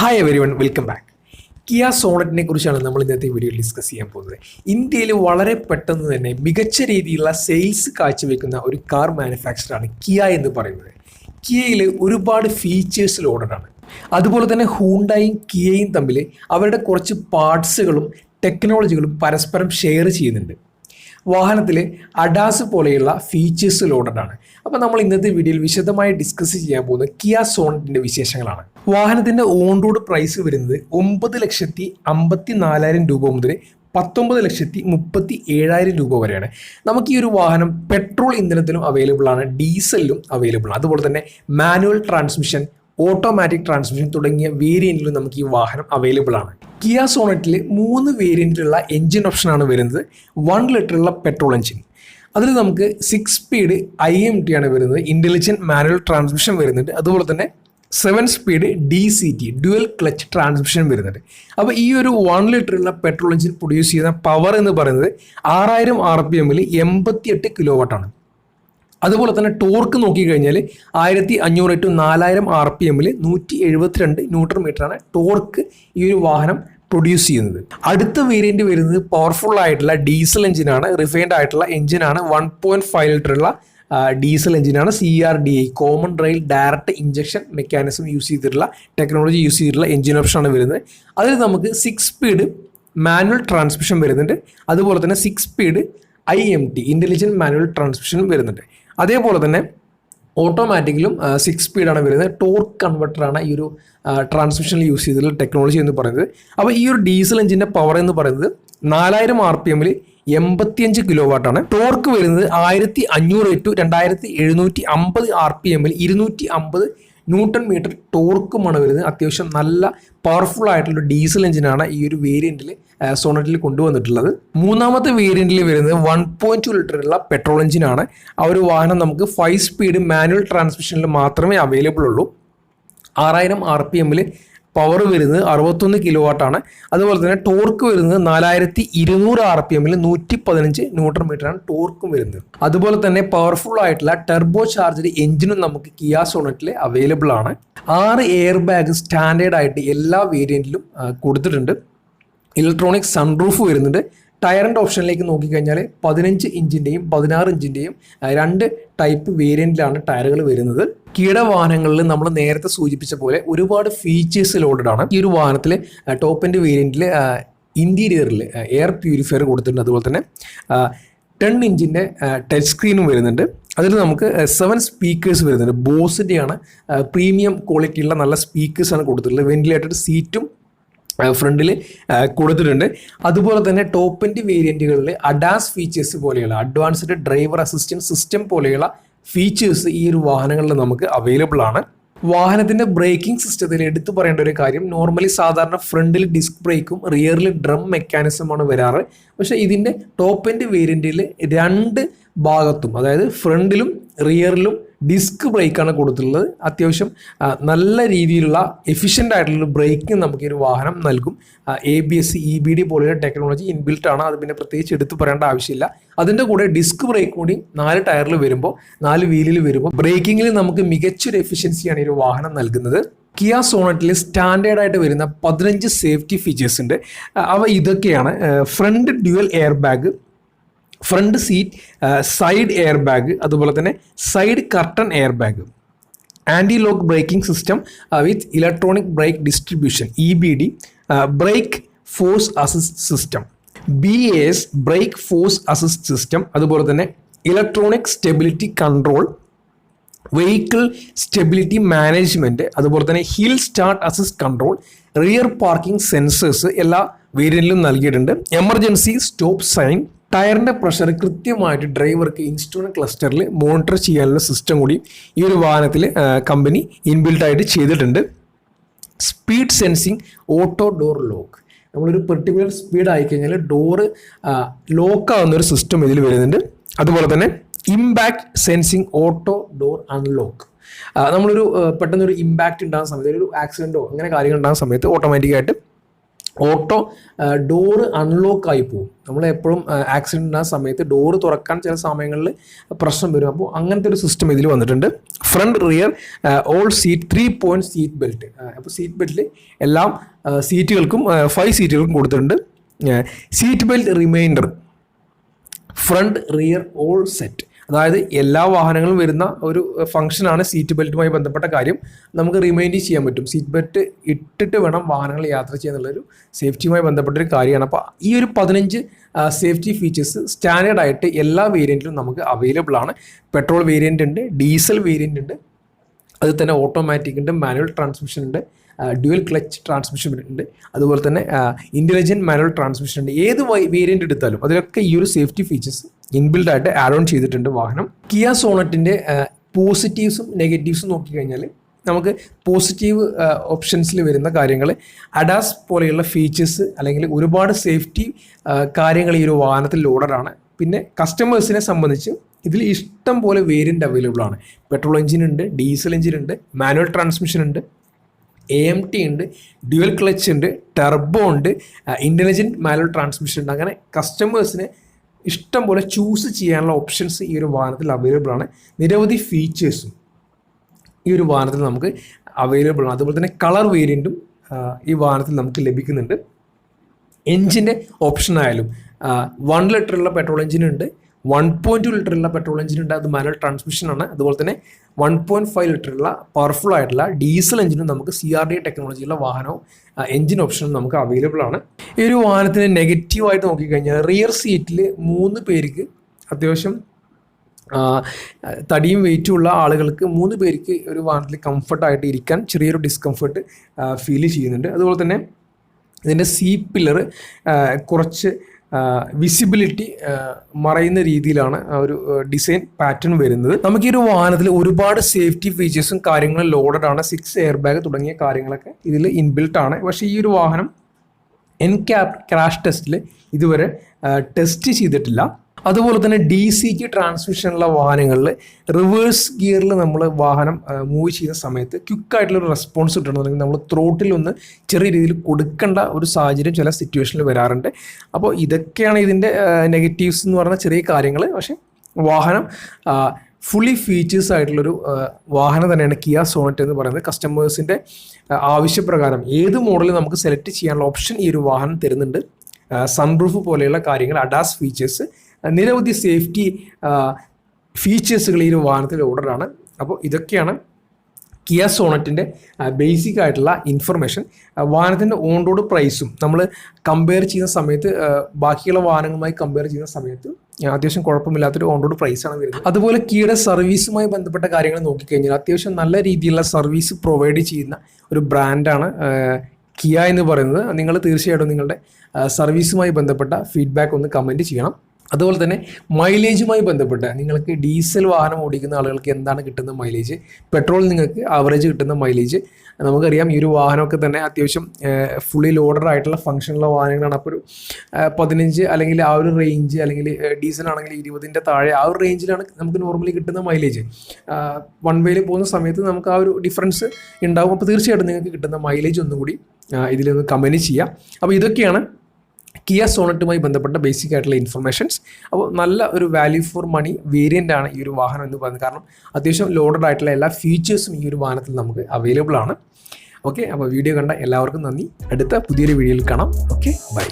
Hi everyone welcome back Kia സോണറ്റിനെ കുറിച്ചാണ് നമ്മൾ ഇന്നത്തെ വീഡിയോയിൽ ഡിസ്കസ് ചെയ്യാൻ പോകുന്നത്. ഇന്ത്യയിൽ വളരെ പെട്ടെന്ന് തന്നെ മികച്ച രീതിയിലുള്ള സെയിൽസ് കാഴ്ചവെക്കുന്ന ഒരു കാർ മാനുഫാക്ചറാണ് കിയ എന്ന് പറയുന്നത്. കിയയിൽ ഒരുപാട് ഫീച്ചേഴ്സ് ലോഡഡാണ് അതുപോലെ തന്നെ ഹൂണ്ടായും കിയയും തമ്മിൽ അവരുടെ കുറച്ച് പാർട്സുകളും ടെക്നോളജികളും പരസ്പരം ഷെയർ ചെയ്യുന്നുണ്ട്. വാഹനത്തിൽ അഡാസ് പോലെയുള്ള ഫീച്ചേഴ്സ് ലോഡഡാണ് അപ്പോൾ നമ്മൾ ഇന്നത്തെ വീഡിയോയിൽ വിശദമായി ഡിസ്കസ് ചെയ്യാൻ പോകുന്ന കിയ സോണറ്റിന്റെ വിശേഷങ്ങളാണ്. വാഹനത്തിന്റെ ഓൺ റോഡ് പ്രൈസ് വരുന്നത് ഒമ്പത് ലക്ഷത്തി അമ്പത്തി നാലായിരം രൂപ മുതൽ പത്തൊമ്പത് ലക്ഷത്തി മുപ്പത്തി ഏഴായിരം രൂപ വരെയാണ്. നമുക്ക് ഈ ഒരു വാഹനം പെട്രോൾ ഇന്ധനത്തിലും അവൈലബിൾ ആണ് ഡീസലിലും അവൈലബിൾ ആണ്. അതുപോലെ തന്നെ മാനുവൽ ട്രാൻസ്മിഷൻ ഓട്ടോമാറ്റിക് ട്രാൻസ്മിഷൻ തുടങ്ങിയ വേരിയന്റിലും നമുക്ക് ഈ വാഹനം അവൈലബിൾ ആണ്. കിയ സോണറ്റിൽ മൂന്ന് വേരിയന്റിലുള്ള എഞ്ചിൻ ഓപ്ഷനാണ് വരുന്നത്. വൺ ലിറ്ററുള്ള പെട്രോൾ എഞ്ചിൻ അതിൽ നമുക്ക് six speed I M T ആണ് വരുന്നത്. ഇന്റലിജന്റ് മാനുവൽ ട്രാൻസ്മിഷൻ വരുന്നുണ്ട്. അതുപോലെ തന്നെ seven speed D C T dual clutch transmission വരുന്നുണ്ട്. അപ്പോൾ ഈ ഒരു വൺ ലിറ്ററുള്ള പെട്രോൾ എഞ്ചിൻ പ്രൊഡ്യൂസ് ചെയ്യുന്ന പവർ എന്ന് പറയുന്നത് ആറായിരം ആർ പി എമ്മിൽ എൺപത്തിയെട്ട് കിലോ വാട്ടാണ് അതുപോലെ തന്നെ ടോർക്ക് നോക്കിക്കഴിഞ്ഞാൽ ആയിരത്തി അഞ്ഞൂറ് ടു നാലായിരം ആർ പി എമ്മിൽ നൂറ്റി എഴുപത്തിരണ്ട് ന്യൂട്രൺ മീറ്ററാണ് ടോർക്ക് ഈ ഒരു വാഹനം പ്രൊഡ്യൂസ് ചെയ്യുന്നത്. അടുത്ത വേരിയന്റ് വരുന്നത് പവർഫുൾ ആയിട്ടുള്ള ഡീസൽ എഞ്ചിനാണ് റിഫൈൻഡ് ആയിട്ടുള്ള എഞ്ചിനാണ് വൺ പോയിന്റ് ഫൈവ് ലിറ്ററുള്ള ഡീസൽ എഞ്ചിനാണ് C R D I common rail direct injection mechanism use ചെയ്തിട്ടുള്ള ടെക്നോളജി യൂസ് ചെയ്തിട്ടുള്ള എഞ്ചിൻ ഓപ്ഷനാണ് വരുന്നത്. അതിൽ നമുക്ക് സിക്സ് സ്പീഡ് മാനുവൽ ട്രാൻസ്മിഷൻ വരുന്നുണ്ട്. അതുപോലെ തന്നെ six speed I M T intelligent manual ട്രാൻസ്മിഷനും വരുന്നുണ്ട്. അതേപോലെ തന്നെ ഓട്ടോമാറ്റിക്കിലും സിക്സ് സ്പീഡാണ് വരുന്നത്. ടോർക്ക് കൺവെർട്ടറാണ് ഈ ഒരു ട്രാൻസ്മിഷനിൽ യൂസ് ചെയ്തിട്ടുള്ള ടെക്നോളജി എന്ന് പറയുന്നത്. അപ്പോൾ ഈ ഒരു ഡീസൽ എഞ്ചിന്റെ പവർ എന്ന് പറയുന്നത് നാലായിരം ആർ പി എമ്മിൽ എൺപത്തിയഞ്ച് കിലോ വാട്ടാണ് ടോർക്ക് വരുന്നത് ആയിരത്തി അഞ്ഞൂറ് ടു രണ്ടായിരത്തി എഴുന്നൂറ്റി അമ്പത് ആർ പി എമ്മിൽ ഇരുന്നൂറ്റി അമ്പത് ന്യൂട്ടൺ മീറ്റർ ടോർക്കുമാണ് വരുന്നത് അത്യാവശ്യം നല്ല പവർഫുൾ ആയിട്ടുള്ള ഡീസൽ എഞ്ചിനാണ് ഈ ഒരു വേരിയന്റിൽ സോണറ്റിൽ കൊണ്ടുവന്നിട്ടുള്ളത്. മൂന്നാമത്തെ വേരിയന്റിൽ വരുന്നത് വൺ പോയിന്റ് ടു ലിറ്ററുള്ള പെട്രോൾ എഞ്ചിനാണ് ആ ഒരു വാഹനം നമുക്ക് ഫൈവ് സ്പീഡ് മാനുവൽ ട്രാൻസ്മിഷനിൽ മാത്രമേ അവൈലബിൾ ഉള്ളൂ. ആറായിരം ആർ പി എമ്മിൽ പവർ വരുന്നത് അറുപത്തൊന്ന് കിലോ വാട്ടാണ് അതുപോലെ തന്നെ ടോർക്ക് വരുന്നത് നാലായിരത്തി ഇരുന്നൂറ് ആർ പി എമ്മിൽ നൂറ്റി പതിനഞ്ച് ന്യൂട്രൺ മീറ്ററാണ് ടോർക്കും വരുന്നത്. അതുപോലെ തന്നെ പവർഫുൾ ആയിട്ടുള്ള ടെർബോ ചാർജഡ് എഞ്ചിനും നമുക്ക് കിയാ സോണറ്റിൽ അവൈലബിൾ ആണ്. ആറ് എയർ ബാഗ് സ്റ്റാൻഡേർഡ് ആയിട്ട് എല്ലാ വേരിയന്റിലും കൊടുത്തിട്ടുണ്ട്. ഇലക്ട്രോണിക് സൺറൂഫ് വരുന്നുണ്ട്. ടയറിന്റെ ഓപ്ഷനിലേക്ക് നോക്കിക്കഴിഞ്ഞാൽ പതിനഞ്ച് ഇഞ്ചിന്റെയും പതിനാറ് ഇഞ്ചിന്റെയും രണ്ട് ടൈപ്പ് വേരിയന്റിലാണ് ടയറുകൾ വരുന്നത്. കീട വാഹനങ്ങളിൽ നമ്മൾ നേരത്തെ സൂചിപ്പിച്ച പോലെ ഒരുപാട് ഫീച്ചേഴ്സ് ലോഡഡാണ് ഈ ഒരു വാഹനത്തിൽ ടോപ്പിന്റെ വേരിയന്റിൽ ഇന്റീരിയറിൽ എയർ പ്യൂരിഫയർ കൊടുത്തിട്ടുണ്ട്. അതുപോലെ തന്നെ ടെൻ ഇഞ്ചിന്റെ ടച്ച് സ്ക്രീനും വരുന്നുണ്ട്. അതിൽ നമുക്ക് സെവൻ സ്പീക്കേഴ്സ് വരുന്നുണ്ട്. ബോസിന്റെയാണ് പ്രീമിയം ക്വാളിറ്റിയുള്ള നല്ല സ്പീക്കേഴ്സാണ് കൊടുത്തിട്ടുള്ളത്. വെന്റിലേറ്റഡ് സീറ്റും ഫ്രണ്ടിൽ കൊടുത്തിട്ടുണ്ട്. അതുപോലെ തന്നെ ടോപ്പ് എൻഡ് വേരിയന്റുകളിൽ അഡാസ് ഫീച്ചേഴ്സ് പോലെയുള്ള അഡ്വാൻസ്ഡ് ഡ്രൈവർ അസിസ്റ്റൻസ് സിസ്റ്റം പോലെയുള്ള ഫീച്ചേഴ്സ് ഈ ഒരു വാഹനങ്ങളിൽ നമുക്ക് അവൈലബിൾ ആണ്. വാഹനത്തിന്റെ ബ്രേക്കിംഗ് സിസ്റ്റത്തിൽ എടുത്തു പറയേണ്ട ഒരു കാര്യം നോർമലി സാധാരണ ഫ്രണ്ടിൽ ഡിസ്ക് ബ്രേക്കും റിയറിൽ ഡ്രം മെക്കാനിസമാണ് വരാറ്. പക്ഷേ ഇതിന്റെ ടോപ്പ് എൻഡ് വേരിയന്റിൽ രണ്ട് ഭാഗത്തും അതായത് ഫ്രണ്ടിലും റിയറിലും ഡിസ്ക് ബ്രേക്കാണ് കൊടുത്തിട്ടുള്ളത്. അത്യാവശ്യം നല്ല രീതിയിലുള്ള എഫിഷ്യന്റ് ആയിട്ടുള്ള ബ്രേക്കിംഗ് നമുക്ക് ഒരു വാഹനം നൽകും. A B S E B D പോലെയുള്ള ടെക്നോളജി ഇൻബിൽട്ട് ആണ്. അത് പിന്നെ പ്രത്യേകിച്ച് എടുത്തു പറയേണ്ട ആവശ്യമില്ല. അതിന്റെ കൂടെ ഡിസ്ക് ബ്രേക്ക് കൂടി നാല് ടയറിൽ വരുമ്പോൾ നാല് വീലിൽ വരുമ്പോൾ ബ്രേക്കിങ്ങിൽ നമുക്ക് മികച്ചൊരു എഫിഷ്യൻസിയാണ് ഈ ഒരു വാഹനം നൽകുന്നത്. കിയ സോണറ്റിൽ സ്റ്റാൻഡേർഡ് ആയിട്ട് വരുന്ന പതിനഞ്ച് സേഫ്റ്റി ഫീച്ചേഴ്സ് ഉണ്ട്. അവ ഇതൊക്കെയാണ്. Front dual air bag front seat side air bag അതുപോലെ തന്നെ side curtain air bag anti lock braking system with electronic brake distribution E B D brake force assist system. B S brake force assist system അതുപോലെ തന്നെ electronic stability control vehicle stability management അതുപോലെ തന്നെ hill start assist control rear parking sensors എല്ലാ വേരിയന്റിലും നൽകിയിട്ടുണ്ട്. Emergency stop sign ടയറിന്റെ pressure കൃത്യമായിട്ട് ഡ്രൈവർക്ക് ഇൻസ്ട്രുമെന്റ് ക്ലസ്റ്ററിൽ മോണിറ്റർ ചെയ്യാനുള്ള സിസ്റ്റം കൂടി ഈ ഒരു വാഹനത്തിൽ കമ്പനി ഇൻബിൽഡായിട്ട് ചെയ്തിട്ടുണ്ട്. Speed sensing auto door lock. നമ്മളൊരു പെർട്ടിക്കുലർ സ്പീഡ് ആയിക്കഴിഞ്ഞാൽ ഡോറ് ലോക്ക് ആവുന്ന ഒരു സിസ്റ്റം ഇതിൽ വരുന്നുണ്ട്. അതുപോലെ തന്നെ impact sensing auto door unlock. നമ്മളൊരു പെട്ടെന്നൊരു ഇമ്പാക്റ്റ് ഉണ്ടാകുന്ന സമയത്ത് ഒരു ആക്സിഡന്റോ അങ്ങനെ കാര്യങ്ങൾ ഉണ്ടാകുന്ന സമയത്ത് ഓട്ടോമാറ്റിക്കായിട്ട് ഓട്ടോ ഡോറ് അൺലോക്ക് ആയി പോകും നമ്മൾ എപ്പോഴും ആക്സിഡന്റ് ആ സമയത്ത് ഡോറ് തുറക്കാൻ ചില സമയങ്ങളിൽ പ്രശ്നം വരും. അപ്പോൾ അങ്ങനത്തെ ഒരു സിസ്റ്റം ഇതിൽ വന്നിട്ടുണ്ട്. Front rear all seat three point seat belt അപ്പോൾ സീറ്റ് ബെൽറ്റിൽ എല്ലാം സീറ്റുകൾക്കും ഫൈവ് സീറ്റുകൾക്കും കൊടുത്തിട്ടുണ്ട്. Seat belt reminder front rear all set അതായത് എല്ലാ വാഹനങ്ങളും വരുന്ന ഒരു ഫംഗ്ഷനാണ് സീറ്റ് ബെൽറ്റുമായി ബന്ധപ്പെട്ട കാര്യം. നമുക്ക് റിമൈൻഡ് ചെയ്യാൻ പറ്റും. സീറ്റ് ബെൽറ്റ് ഇട്ടിട്ട് വേണം വാഹനങ്ങൾ യാത്ര ചെയ്യാന്നുള്ളൊരു സേഫ്റ്റിയുമായി ബന്ധപ്പെട്ട ഒരു കാര്യമാണ്. അപ്പോൾ ഈ ഒരു പതിനഞ്ച് സേഫ്റ്റി ഫീച്ചേഴ്സ് സ്റ്റാൻഡേർഡ് ആയിട്ട് എല്ലാ വേരിയന്റിലും നമുക്ക് അവൈലബിൾ ആണ്. പെട്രോൾ വേരിയന്റ് ഉണ്ട് ഡീസൽ വേരിയന്റ് ഉണ്ട് അതിൽ തന്നെ ഓട്ടോമാറ്റിക് ഉണ്ട് മാനുവൽ ട്രാൻസ്മിഷൻ ഉണ്ട്. ഡ്യുവൽ ക്ലച്ച് ട്രാൻസ്മിഷൻ ഉണ്ട്. അതുപോലെ തന്നെ ഇന്റലിജന്റ് മാനുവൽ ട്രാൻസ്മിഷൻ ഉണ്ട്. ഏത് വേരിയന്റ് എടുത്താലും അതിലൊക്കെ ഈ ഒരു സേഫ്റ്റി ഫീച്ചേഴ്സ് ഇൻബിൽഡ് ആയിട്ട് ആഡ് ഓൺ ചെയ്തിട്ടുണ്ട് വാഹനം. കിയ സോണറ്റിന്റെ പോസിറ്റീവ്സും നെഗറ്റീവ്സും നോക്കിക്കഴിഞ്ഞാൽ നമുക്ക് പോസിറ്റീവ് ഓപ്ഷൻസിൽ വരുന്ന കാര്യങ്ങൾ അഡാസ് പോലെയുള്ള ഫീച്ചേഴ്സ് അല്ലെങ്കിൽ ഒരുപാട് സേഫ്റ്റി കാര്യങ്ങൾ ഈ ഒരു വാഹനത്തിൽ ലോഡറാണ് പിന്നെ കസ്റ്റമേഴ്സിനെ സംബന്ധിച്ച് ഇതിൽ ഇഷ്ടം പോലെ വേരിയന്റ് അവൈലബിൾ ആണ്. പെട്രോൾ എഞ്ചിൻ ഉണ്ട് ഡീസൽ എഞ്ചിൻ ഉണ്ട് മാനുവൽ ട്രാൻസ്മിഷൻ ഉണ്ട് എ എം ടി ഉണ്ട് ഡ്യുവൽ ക്ലച്ച് ഉണ്ട് ടെർബോ ഉണ്ട് ഇന്റലിജന്റ് മാനുവൽ ട്രാൻസ്മിഷൻ ഉണ്ട്. അങ്ങനെ കസ്റ്റമേഴ്സിന് ഇഷ്ടം പോലെ ചൂസ് ചെയ്യാനുള്ള ഓപ്ഷൻസ് ഈ ഒരു വാഹനത്തിൽ അവൈലബിൾ ആണ്. നിരവധി ഫീച്ചേഴ്സും ഈ ഒരു വാഹനത്തിൽ നമുക്ക് അവൈലബിൾ ആണ്. അതുപോലെ തന്നെ കളർ വേരിയന്റും ഈ വാഹനത്തിൽ നമുക്ക് ലഭിക്കുന്നുണ്ട്. എൻജിന്റെ ഓപ്ഷൻ ആയാലും വൺ ലിറ്ററുള്ള പെട്രോൾ എഞ്ചിൻ ഉണ്ട്. വൺ പോയിന്റ് ടു ലിറ്ററുള്ള പെട്രോൾ എഞ്ചിൻ ഉണ്ട്. അത് മാനുവൽ ട്രാൻസ്മിഷൻ ആണ്. അതുപോലെ തന്നെ വൺ പോയിന്റ് ഫൈവ് ലിറ്ററുള്ള പവർഫുൾ ആയിട്ടുള്ള ഡീസൽ എഞ്ചിനും നമുക്ക് സി ആർ ഡി ടെക്നോളജിയുള്ള വാഹനവും എഞ്ചിൻ ഓപ്ഷനും നമുക്ക് അവൈലബിൾ ആണ്. ഈ ഒരു വാഹനത്തിന് നെഗറ്റീവായിട്ട് നോക്കിക്കഴിഞ്ഞാൽ റിയർ സീറ്റിൽ മൂന്ന് പേർക്ക് അത്യാവശ്യം തടിയും വെയിറ്റും ഉള്ള ആളുകൾക്ക് മൂന്ന് പേർക്ക് ഒരു വാഹനത്തിൽ കംഫർട്ടായിട്ട് ഇരിക്കാൻ ചെറിയൊരു ഡിസ്കംഫർട്ട് ഫീൽ ചെയ്യുന്നുണ്ട്. അതുപോലെ തന്നെ ഇതിന്റെ സീ പില്ലർ കുറച്ച് വിസിബിലിറ്റി മറയുന്ന രീതിയിലാണ് ആ ഒരു ഡിസൈൻ പാറ്റേൺ വരുന്നത്. നമുക്ക് ഈ ഒരു വാഹനത്തിൽ ഒരുപാട് സേഫ്റ്റി ഫീച്ചേഴ്സും കാര്യങ്ങളും ലോഡഡ് ആണ്. സിക്സ് എയർ ബാഗ് തുടങ്ങിയ കാര്യങ്ങളൊക്കെ ഇതിൽ ഇൻബിൽട്ട് ആണ്. പക്ഷേ ഈ ഒരു വാഹനം എൻ ക്യാപ് ക്രാഷ് ടെസ്റ്റിൽ ഇതുവരെ ടെസ്റ്റ് ചെയ്തിട്ടില്ല. അതുപോലെ തന്നെ ഡി സിക്ക് ട്രാൻസ്മിഷനുള്ള വാഹനങ്ങളിൽ റിവേഴ്സ് ഗിയറിൽ നമ്മൾ വാഹനം മൂവ് ചെയ്യുന്ന സമയത്ത് ക്വിക്കായിട്ടുള്ള ഒരു റെസ്പോൺസ് കിട്ടണമെന്നുണ്ടെങ്കിൽ നമ്മൾ ത്രോട്ടിൽ ഒന്ന് ചെറിയ രീതിയിൽ കൊടുക്കേണ്ട ഒരു സാഹചര്യം ചില സിറ്റുവേഷനിൽ വരാറുണ്ട്. അപ്പോൾ ഇതൊക്കെയാണ് ഇതിന്റെ നെഗറ്റീവ്സ് എന്ന് പറഞ്ഞ ചെറിയ കാര്യങ്ങൾ പക്ഷേ വാഹനം ഫുള്ളി ഫീച്ചേഴ്സ് ആയിട്ടുള്ളൊരു വാഹനം തന്നെയാണ് കിയ സോണറ്റ് എന്ന് പറയുന്നത്. കസ്റ്റമേഴ്സിന്റെ ആവശ്യപ്രകാരം ഏത് മോഡൽ നമുക്ക് സെലക്ട് ചെയ്യാനുള്ള ഓപ്ഷൻ ഈ ഒരു വാഹനം തരുന്നുണ്ട്. സൺറൂഫ് പോലെയുള്ള കാര്യങ്ങൾ അഡാസ് ഫീച്ചേഴ്സ് നിരവധി സേഫ്റ്റി ഫീച്ചേഴ്സുകൾ ഈ ഒരു വാഹനത്തിൽ ഓർഡറാണ്. അപ്പോൾ ഇതൊക്കെയാണ് കിയ സോണറ്റിന്റെ ബേസിക് ആയിട്ടുള്ള ഇൻഫർമേഷൻ. വാഹനത്തിന്റെ ഓൺ റോഡ് പ്രൈസും നമ്മൾ കമ്പയർ ചെയ്യുന്ന സമയത്ത് ബാക്കിയുള്ള വാഹനങ്ങളുമായി കമ്പയർ ചെയ്യുന്ന സമയത്ത് അത്യാവശ്യം കുഴപ്പമില്ലാത്തൊരു ഓൺ റോഡ് പ്രൈസാണ് വരുന്നത്. അതുപോലെ കിയുടെ സർവീസുമായി ബന്ധപ്പെട്ട കാര്യങ്ങൾ നോക്കിക്കഴിഞ്ഞാൽ അത്യാവശ്യം നല്ല രീതിയിലുള്ള സർവീസ് പ്രൊവൈഡ് ചെയ്യുന്ന ഒരു ബ്രാൻഡാണ് കിയ എന്ന് പറയുന്നത്. നിങ്ങൾ തീർച്ചയായിട്ടും നിങ്ങളുടെ സർവീസുമായി ബന്ധപ്പെട്ട ഫീഡ്ബാക്ക് ഒന്ന് കമന്റ് ചെയ്യണം. അതുപോലെ തന്നെ മൈലേജുമായി ബന്ധപ്പെട്ട് നിങ്ങൾക്ക് ഡീസൽ വാഹനം ഓടിക്കുന്ന ആളുകൾക്ക് എന്താണ് കിട്ടുന്ന മൈലേജ് പെട്രോൾ നിങ്ങൾക്ക് ആവറേജ് കിട്ടുന്ന മൈലേജ് നമുക്കറിയാം ഈ ഒരു വാഹനമൊക്കെ തന്നെ അത്യാവശ്യം ഫുള്ളി ലോഡഡ് ആയിട്ടുള്ള ഫംഗ്ഷനുള്ള വാഹനങ്ങളാണ്. അപ്പോൾ ഒരു പതിനഞ്ച് അല്ലെങ്കിൽ ആ ഒരു റേഞ്ച് അല്ലെങ്കിൽ ഡീസൽ ആണെങ്കിൽ ഇരുപതിന്റെ താഴെ ആ ഒരു റേഞ്ചിലാണ് നമുക്ക് നോർമലി കിട്ടുന്ന മൈലേജ് വൺ വേയിൽ പോകുന്ന സമയത്ത് നമുക്ക് ആ ഒരു ഡിഫറൻസ് ഉണ്ടാകും അപ്പോൾ തീർച്ചയായിട്ടും നിങ്ങൾക്ക് കിട്ടുന്ന മൈലേജ് ഒന്നും കൂടി ഇതിലൊന്ന് കമന്റ് ചെയ്യാം. അപ്പോൾ ഇതൊക്കെയാണ് കിയ സോണറ്റുമായി ബന്ധപ്പെട്ട ബേസിക് ആയിട്ടുള്ള ഇൻഫർമേഷൻസ് അപ്പോൾ നല്ല ഒരു വാല്യൂ ഫോർ മണി വേരിയന്റ് ആണ് ഈ ഒരു വാഹനം എന്ന് പറയുന്നത്. കാരണം അത്യാവശ്യം ലോഡഡ് ആയിട്ടുള്ള എല്ലാ ഫീച്ചേഴ്സും ഈ ഒരു വാഹനത്തിൽ നമുക്ക് അവൈലബിൾ ആണ്. ഓക്കെ അപ്പോൾ വീഡിയോ കണ്ട എല്ലാവർക്കും നന്ദി. അടുത്ത പുതിയൊരു വീഡിയോയിൽ കാണാം. Okay bye